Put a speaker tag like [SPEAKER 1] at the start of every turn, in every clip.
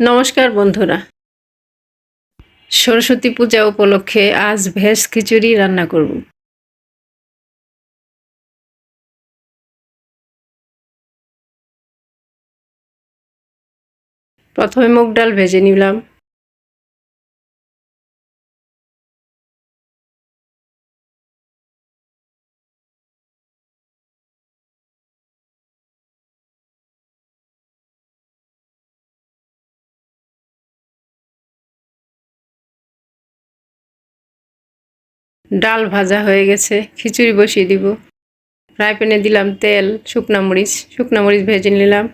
[SPEAKER 1] নমস্কার বন্ধুরা। সরস্বতী পূজা উপলক্ষে আজ ভেজ খিচুড়ি রান্না করব। প্রথমে মুগ ডাল ভেজে নিলাম। ডাল ভাজা হয়ে গেছে, খিচুড়ি বসিয়ে দিব। ফ্রাই প্যানে দিলাম তেল, শুকনা মরিচ শুকনা মরিচ ভেজে নিলাম।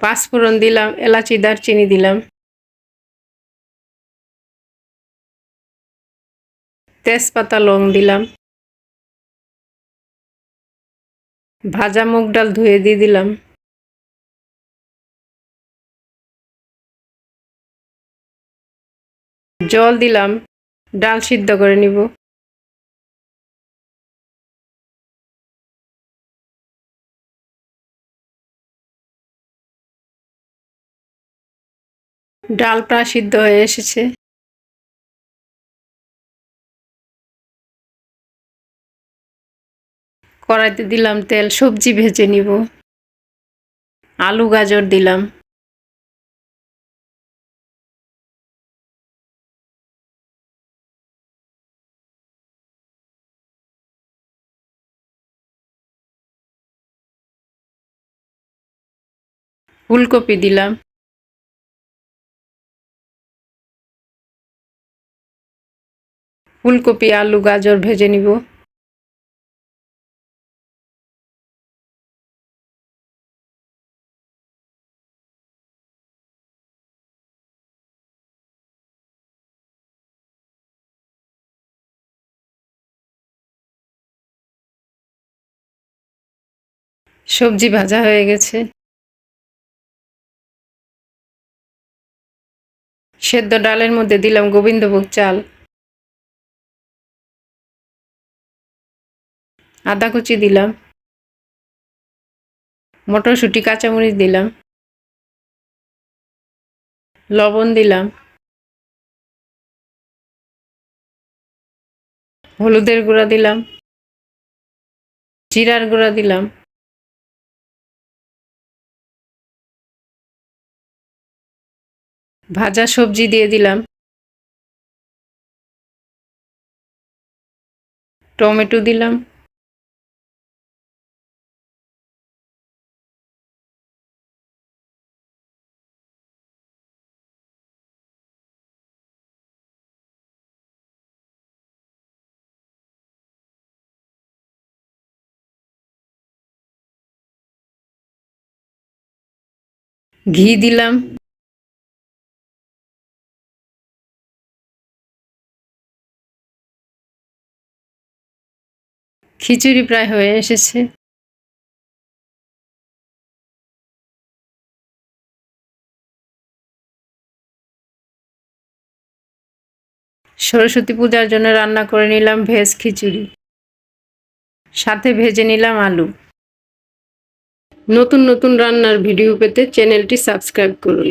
[SPEAKER 1] পাঁচফোড়ন দিলাম, এলাচি, দারচিনি দিলাম। তেজপাতা, লং দিলাম। ভাজা মুগ ডাল ধুয়ে দিয়ে দিলাম। জল দিলাম, ডাল সিদ্ধ করে নিব। ডাল প্রায় সিদ্ধ হয়ে এসেছে। কড়াইতে দিলাম তেল, সবজি ভেজে নিব। আলু, গাজর দিলাম। ফুলকপি দিলাম। ফুলকপি আলু গাজর ভেজে নিব। সবজি ভাজা হয়ে গেছে। সেদ্ধ ডালের মধ্যে দিলাম গোবিন্দভোগ চাল, আদা কুচি দিলাম, মটরশুঁটি, কাঁচামরিচ দিলাম, লবণ দিলাম, হলুদের গুঁড়া দিলাম, জিরার গুঁড়া দিলাম ভাজা সবজি দিয়ে দিলাম। টমেটো দিলাম। ঘি দিলাম। খিচুড়ি প্রায় হয়ে এসেছে। সরস্বতী পূজার জন্য রান্না করে নিলাম ভেজ খিচুড়ি। সাথে ভেজে নিলাম আলু। নতুন নতুন রান্নার ভিডিও পেতে চ্যানেলটি সাবস্ক্রাইব করুন।